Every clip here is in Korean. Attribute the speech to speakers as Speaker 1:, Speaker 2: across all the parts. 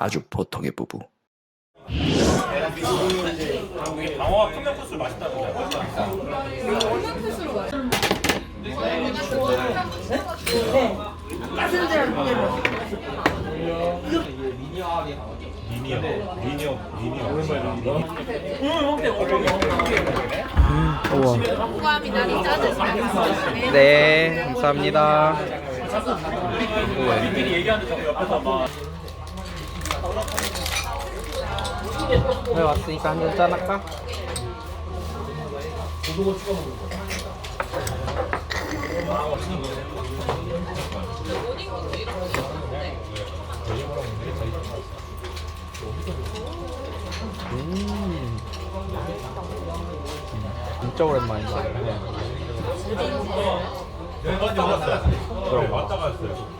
Speaker 1: 아주 보통의 부부.
Speaker 2: 방어가
Speaker 3: 짜증나.
Speaker 1: 네, 감사합니다.
Speaker 2: 미리 얘기하는 척 옆에서 막.
Speaker 1: 왜 왔으니까 한 잔 짠할까? 음. 진짜 오랜만이다.
Speaker 2: 왔다 갔어요.
Speaker 1: 그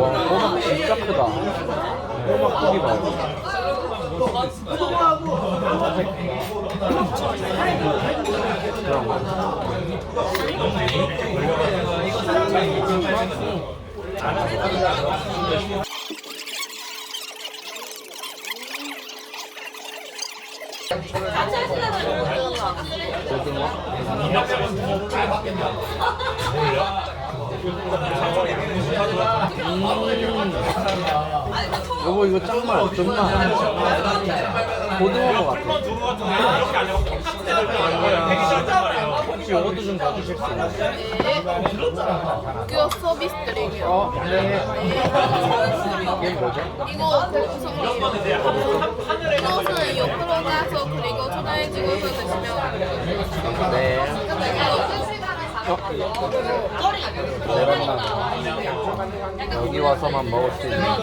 Speaker 1: 와, 호박 진짜 크다. 호박 크기 봐요. 그런 거. 여보 이거 짱맛 존맛 고등어 것 같아.
Speaker 2: 이렇게 안 싫단 말이에요.
Speaker 1: 혹시 이것도 좀 가주실 수 있나요?
Speaker 3: 이거 서비스.
Speaker 1: 어? 네 이게 뭐죠?
Speaker 3: 이거 구성이 이것은 옆으로 가서 그리고 전화해 주고서 드시면
Speaker 1: 네 내려놔 여기 와서만 먹을 수 있는
Speaker 3: 아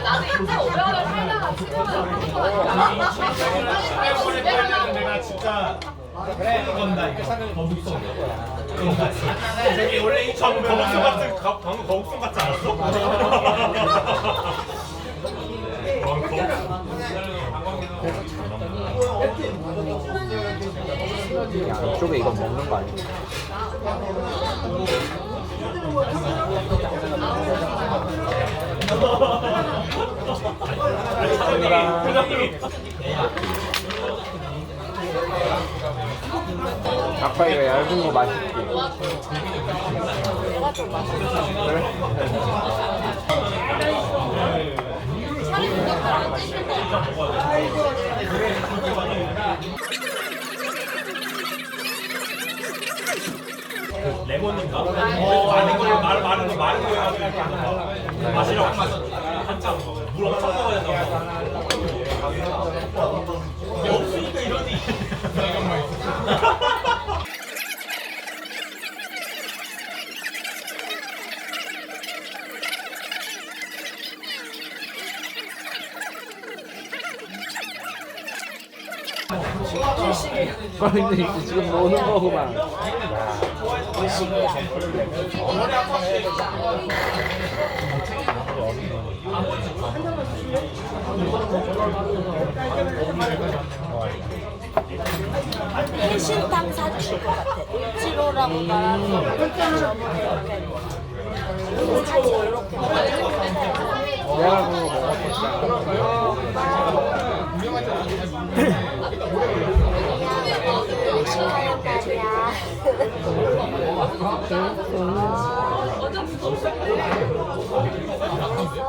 Speaker 3: 나도 인제 500원을 살다가 7원을
Speaker 2: 내가 진짜 건다 이거 거북선. 저기 원래 이 방- 거북선 같은 가- 방금 거북선 같지 않았어? 방-
Speaker 1: 양쪽에 이거 먹는 거 아니야?
Speaker 2: 회장님이
Speaker 1: 아빠 이거 얇은 거 맛있지? 그래?
Speaker 2: 레몬인가? 많은 걸말거 많은 거 마시라고 한참 물 엄청 된 이러지.
Speaker 1: 근데 지금 노는 거구만
Speaker 4: 해신탕 사주실 것 같아. 을지로라고 말하면 이렇게 사진 이렇게
Speaker 1: 내가 그거 먹었었잖아
Speaker 4: 몇 시간까지야?
Speaker 1: 손
Speaker 4: 지금 잘 그렇게 안 하는 거지. 어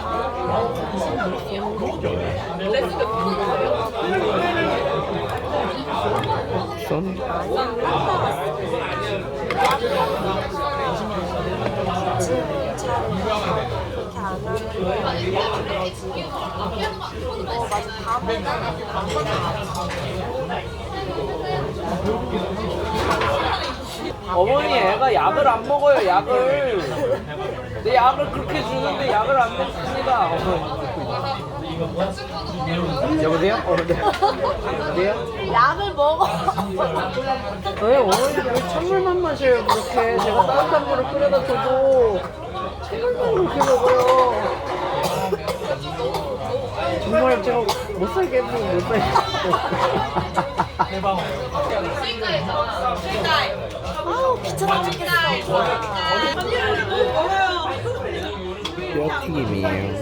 Speaker 4: 밤에는
Speaker 1: 어머니 애가 약을 안 먹어요 약을 내 약을 그렇게 주는데 약을 안 먹습니다 여보세요? 어, 네. 여보세요?
Speaker 4: 약을 먹어.
Speaker 1: 왜 어머니 왜 찬물만 마셔요 그렇게 제가 따뜻한 물을 끓여다 줘도 찬물만 그렇게 먹어요 정말 제가 못 살겠어요 못 살겠어요
Speaker 4: 아우 귀찮아 죽겠어. 오늘 속 있는데.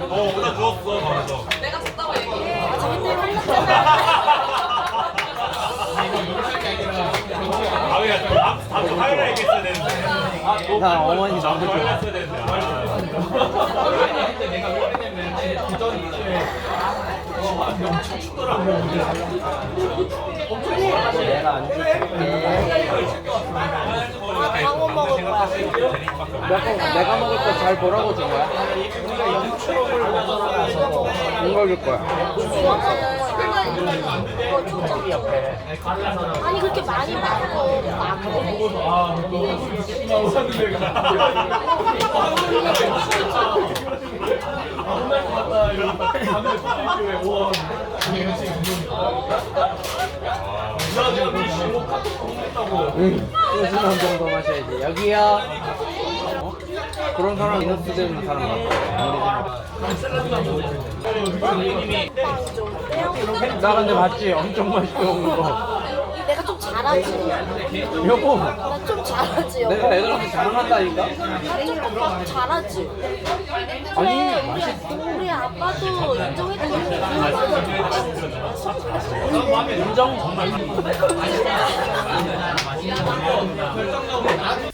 Speaker 4: 어?
Speaker 2: 어. 아 얘기했어야 되는데
Speaker 1: 나 어머니 너무 좋아
Speaker 2: 되는데
Speaker 1: 내가 안
Speaker 4: 먹을 거야.
Speaker 1: 내가, 내가 먹을 거 잘 보라고 준 거야? 이거 줄 거야
Speaker 4: 주워 먹을 거야. 이거. 아니 그렇게 많이 말고
Speaker 1: 막응 소주만 정도 마셔야지 여기요 어? 그런 사람 이너스 되는 사람 같아. 나 근데 봤지? 엄청 맛있게 먹는 거
Speaker 4: 내가 좀 잘하지.
Speaker 1: 여보
Speaker 4: 나 좀 잘하지. 여보.
Speaker 1: 내가 애들한테 자랑한다니까?
Speaker 4: 조금 막 잘하지.
Speaker 1: 아니 맛있어
Speaker 4: 우리 아빠도 인정해주고.
Speaker 1: 인정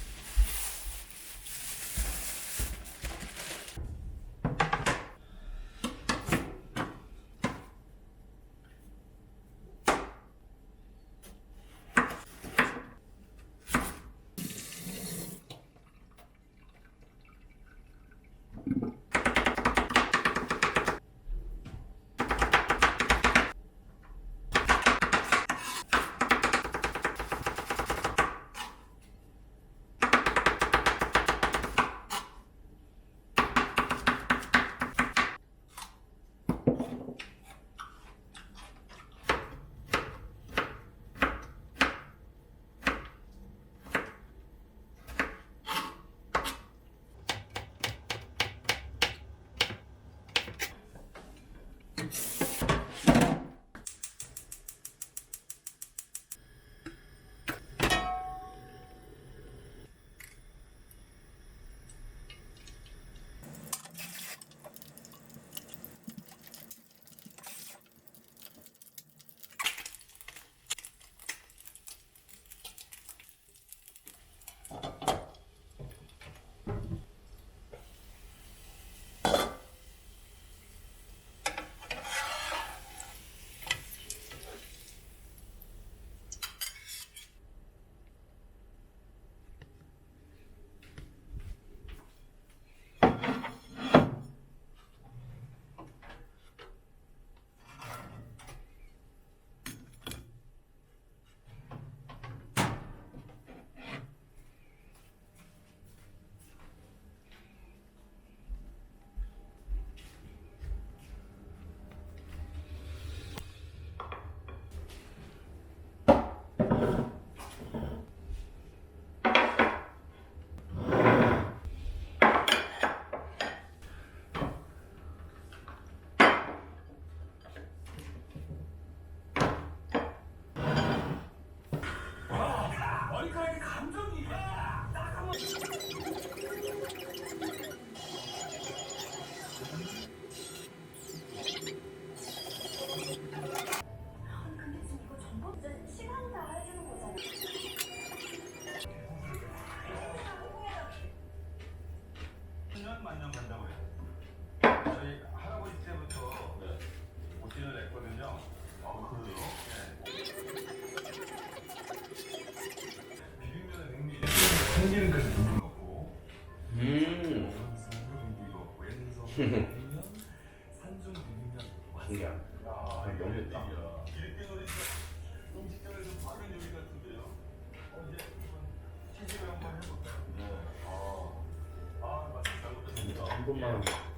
Speaker 5: 잘못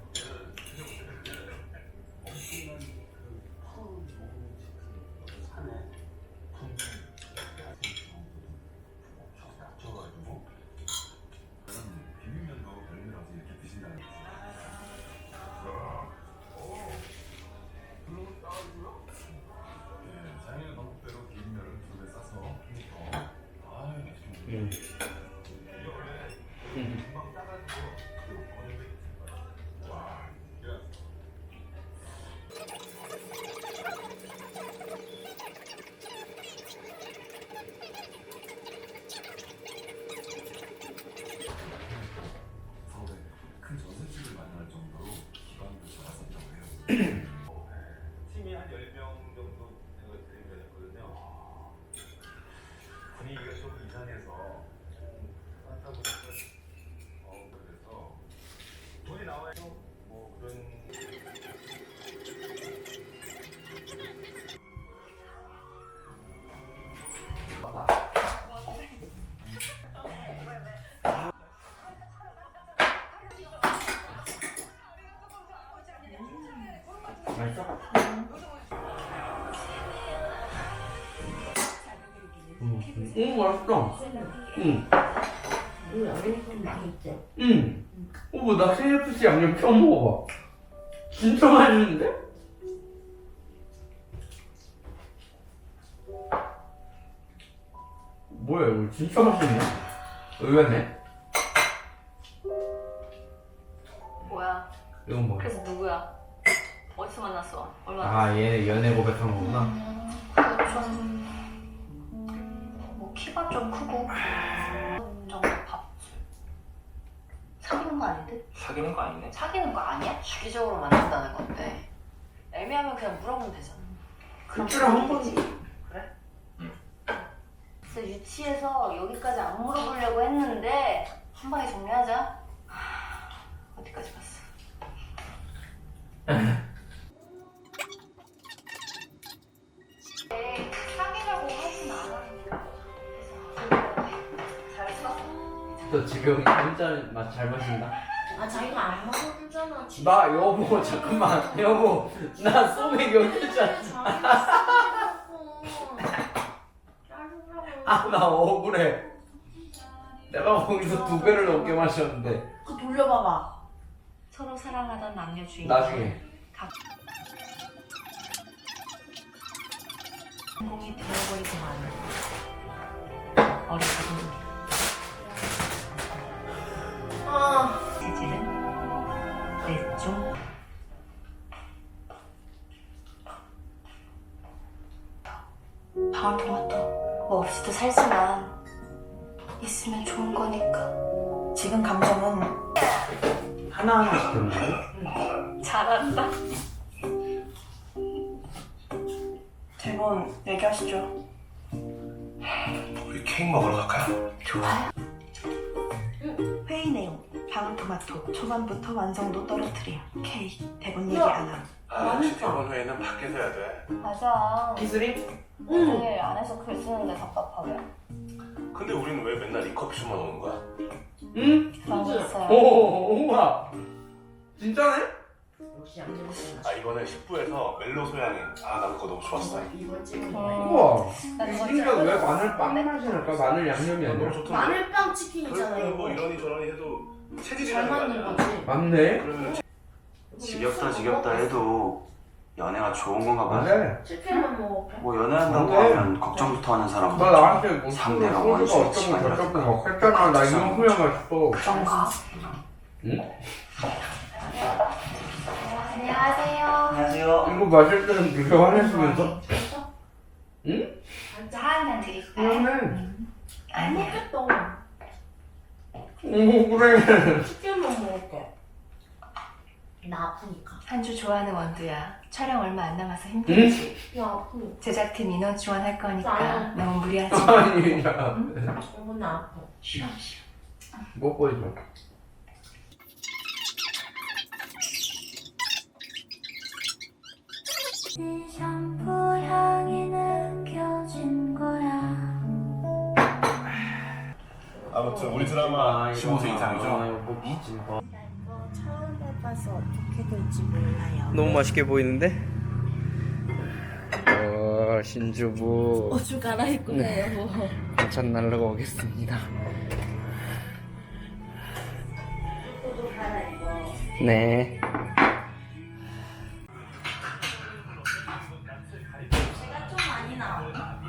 Speaker 6: 음, 오, 맛있다. 응. 응. 오, 나 KFC 양념 처음 먹어봐. 진짜 맛있는데? 뭐야, 이거 진짜 맛있네. 의외네.
Speaker 7: 뭐야?
Speaker 6: 이건 뭐야?
Speaker 7: 그래서 누구야? 어디서 만났어? 얼마나?
Speaker 6: 아, 얘 연애 고백한 거구나.
Speaker 7: 사귀는 거 아니야? 주기적으로 만난다는 건데 애매하면 그냥 물어보면 되잖아
Speaker 6: 일주일에 한 번.
Speaker 7: 그래? 진짜 유치해서 여기까지 안 물어보려고 했는데 한 방에 정리하자 하, 어디까지 갔어? 네, 사귀려고 하진 않았는데 잘했어?
Speaker 6: 너 지금 혼자 맛잘 마신다?
Speaker 4: 아 자기가 안 먹어주잖아.
Speaker 6: 나 여보 잠깐만. 여보 나 소맥 여기 있잖아. 아 나 억울해. 내가 거기서 두 배를 넘게 마셨는데.
Speaker 4: 그 돌려봐봐.
Speaker 7: 서로 사랑하던 남녀 주인공
Speaker 6: 나중에.
Speaker 7: 공이 되어버리지만 어리석은
Speaker 4: 아
Speaker 7: 방울토마토 뭐 없이도 살지만 있으면 좋은 거니까 지금 감정은
Speaker 6: 하나하나?
Speaker 7: 잘한다
Speaker 8: 대본 얘기하시죠.
Speaker 9: 우리 케이크 먹으러 갈까요?
Speaker 7: 좋아요
Speaker 8: 회의 내용. 방울 토마토. 초반부터 완성도 떨어뜨림. 케이크. 대본 얘기 안 함.
Speaker 9: 아, 대본 회의는 밖에서 해야 돼.
Speaker 7: 맞아
Speaker 6: 키스 링?
Speaker 7: 오늘 안에서 글 쓰는데 답답하게
Speaker 9: 근데 우리는 왜 맨날 이 커피숍만 오는 거야?
Speaker 6: 응?
Speaker 7: 망했어요
Speaker 6: 오 우와 진짜네?
Speaker 4: 역시 양념.
Speaker 9: 아 이번에 10부에서 멜로 소양인. 아, 나 그거 너무 좋았어.
Speaker 4: 이번 찍은
Speaker 6: 우와
Speaker 7: 나 이거
Speaker 6: 이게 왜 마늘 빵 맛이 날까? 마늘 양념이
Speaker 9: 아, 너무
Speaker 6: 아니라
Speaker 9: 좋던데.
Speaker 4: 마늘빵 치킨이잖아
Speaker 9: 그러면
Speaker 4: 이거.
Speaker 9: 뭐 이러니 저러니 해도 체질이
Speaker 4: 잘 맞는? 거지.
Speaker 6: 맞네
Speaker 9: 그러면
Speaker 10: 지겹다 지겹다 해도 연애가 좋은 건가 봐.
Speaker 6: 맞네
Speaker 4: 치킨만 먹을게.
Speaker 10: 뭐 연애한다고
Speaker 6: 근데-
Speaker 10: 하면 걱정부터 하는 사람
Speaker 6: 나 나한테 뭐
Speaker 10: 상대가
Speaker 6: 소주가
Speaker 10: 원수의
Speaker 6: 어쩌고 저쩌고 막 했잖아 나 이거 후회 맛있어
Speaker 7: 그런가?
Speaker 6: 응?
Speaker 7: 안녕하세요
Speaker 10: 안녕하세요.
Speaker 6: 이거 마실 때는 그렇게 화냈으면서
Speaker 7: 차한잔 드릴까요?
Speaker 6: 그러네
Speaker 4: 안 먹겠다.
Speaker 6: 오 그래
Speaker 4: 치킨만 먹을게. 나 아프니까.
Speaker 7: 한주 좋아하는 원두야. 촬영 얼마 안 남아서 힘들지?
Speaker 4: 야 아프.
Speaker 7: 제작팀 인원 지원할 거니까
Speaker 4: 나는-
Speaker 7: 너무 무리하지 마.
Speaker 6: 아니 야.
Speaker 4: 이건 나 아파.
Speaker 7: 쉬어 쉬어.
Speaker 6: 뭐 보여줘?
Speaker 4: 샴푸 향이 느껴진 거야.
Speaker 9: 아무튼 우리 드라마 15세 이상이죠?
Speaker 8: 처음 해봐서 어떻게 될지 몰라요.
Speaker 1: 너무 맛있게 보이는데? 어, 신주부
Speaker 4: 옷을 갈아입고 가요
Speaker 1: 반찬 날라고 오겠습니다. 네.
Speaker 4: 좀 많이 나와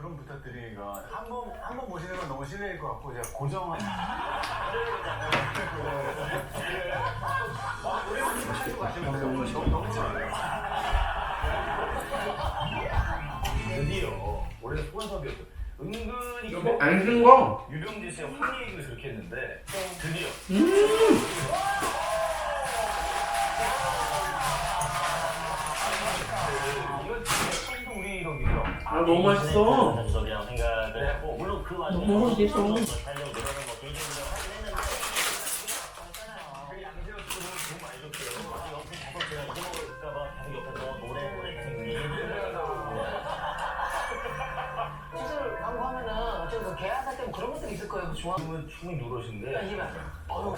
Speaker 11: 그런 부탁드리니까 한번 한 번 보시는 건 너무 실례일 것 같고 제가 고정한 드디어 원래 스폰서비였어 은근히
Speaker 6: 안 쓴 거?
Speaker 11: 유병재 씨가 황리 얘기를 그렇게 했는데 드디어. 이
Speaker 6: 아 너무 맛있어.
Speaker 11: 그냥 생각을 했고 물론 그 와중에
Speaker 6: 너무 맛있어.
Speaker 11: 살려고 뭐 개인적으로 하긴 했는데 그 양재호 씨도 너무 많이 줬어요. 아직 옆에 계속 제가 이거 먹을까 봐 계속 옆에서 노래 노래
Speaker 12: 수술 광고 하면은 어쩌면 그 계약할 때 그런 것들이 있을 거예요. 좋아.
Speaker 11: 지금은 충분히 누러신데
Speaker 12: 이게 어우,
Speaker 11: 너의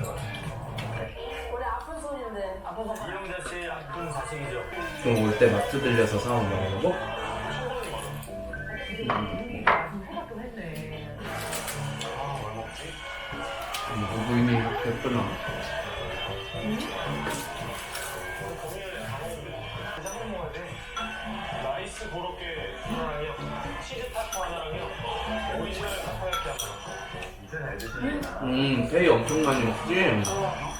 Speaker 11: 가지?
Speaker 12: 우리 아픈 손인데 아픈 손.
Speaker 11: 이영자 씨 아픈 자식이죠.
Speaker 6: 좀올때 마트 들려서 사온 거라고?
Speaker 12: 생각 좀 했네.
Speaker 11: 아, 뭘 먹지?
Speaker 6: 음, 부인이 이렇게 했구나. 음, 회이 엄청 많이 먹지?
Speaker 11: 가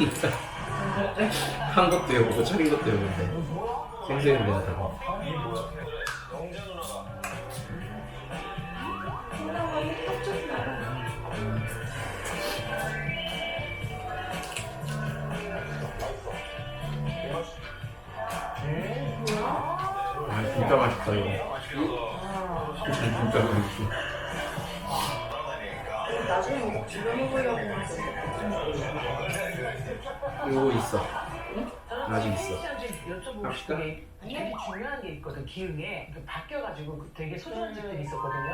Speaker 6: 한 것도 해보고 차린 것도
Speaker 11: 이 뭐야? 영재 누나가
Speaker 6: 아 진짜 맛있다 이거. 진짜 맛있어
Speaker 4: 먹으려고
Speaker 6: 이거 있어 아직 있어
Speaker 12: 여쭤보고
Speaker 6: 갑시다.
Speaker 12: 싶은 게 중요한 게 있거든 기흥에 그 바뀌어가지고 그 되게 소중한 집들이 있었거든요.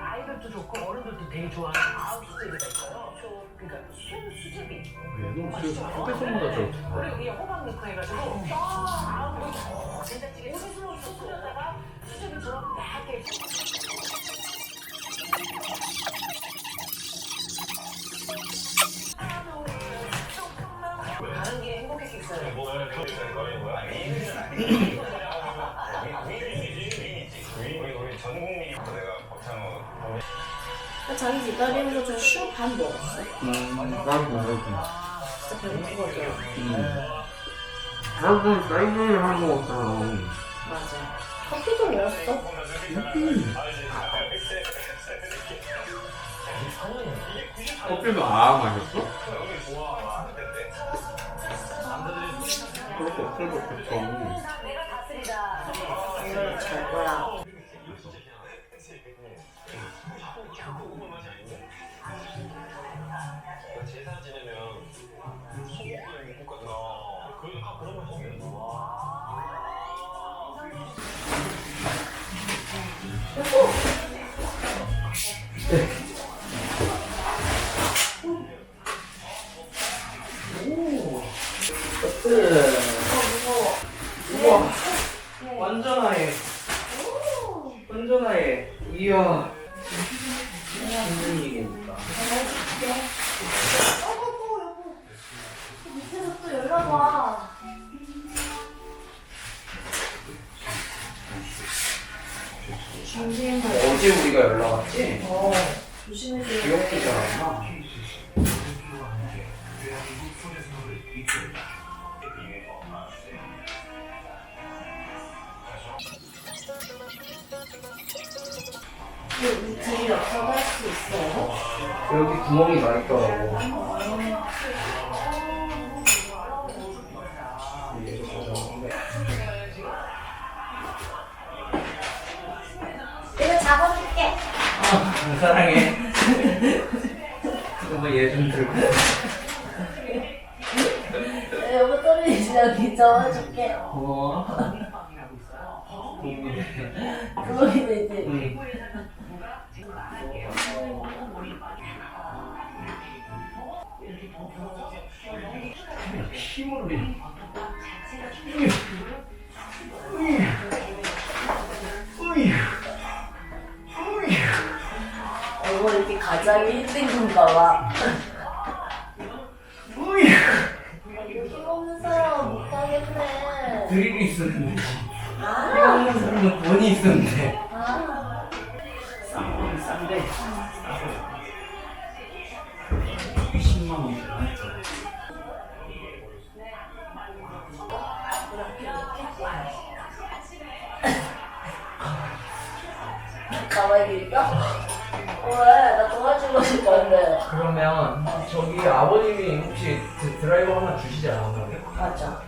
Speaker 12: 아이들도 좋고 어른들도 되게 좋아하는 수제비가 있어요. 그러니까 순 수제비.
Speaker 6: 얘는 그 휴게소보다 좋다
Speaker 12: 그리고 호박 넣고 해가지고 아우 된장찌개 스스로 끓여다가 수제비처럼 얇게 가는 길에 행복했겠어요.
Speaker 11: 뭐야? 거의 뭐야? 우리 우리 전 국민이 내가 박찬호
Speaker 4: 자기 기다리면서 저술반 먹었어
Speaker 6: 음 나도 먹어
Speaker 4: 진짜
Speaker 6: 음 나도 쌀국수 한 먹었잖아
Speaker 4: 맞아 커피도 먹었어
Speaker 6: 음. 커피도 아 마셨어? 그렇게 없을 것같
Speaker 4: 이야. 아,
Speaker 6: 사랑해. 잠깐만 얘좀 들고.
Speaker 4: 내가 여기 떨어지지 않게 잡아줄게.
Speaker 6: 고마워.
Speaker 4: 그러긴 이제.
Speaker 6: 응. 힘으로 해.
Speaker 4: 가장이 힘든 건가 봐. 힘없는 사람은 못하겠네.
Speaker 6: 드릴이 있었는데.
Speaker 4: 아,
Speaker 6: 힘없는 사람은 돈이 있었는데.
Speaker 4: 아.
Speaker 6: 싼, 싼데. 10만 원.
Speaker 4: 가만히 있을까? 왜? 나 도와주고 싶었는데.
Speaker 6: 그러면 저기 아버님이 혹시 드- 드라이버 하나 주시지 않았나요?
Speaker 4: 맞아.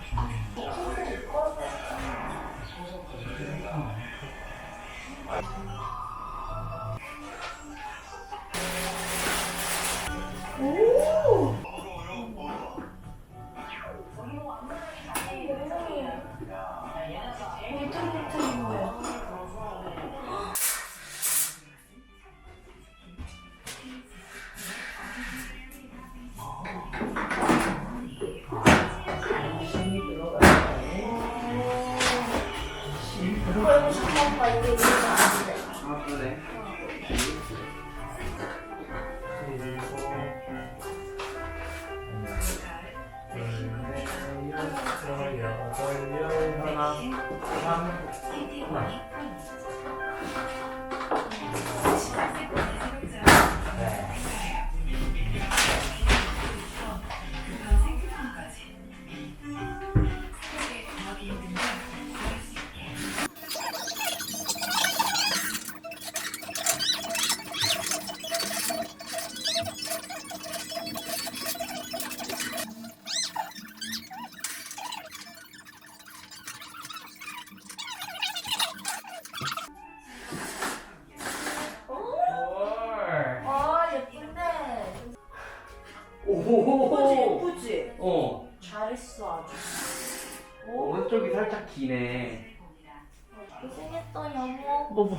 Speaker 6: 살짝 기네.
Speaker 4: 고생했다 여보.
Speaker 1: 뭐, 뭐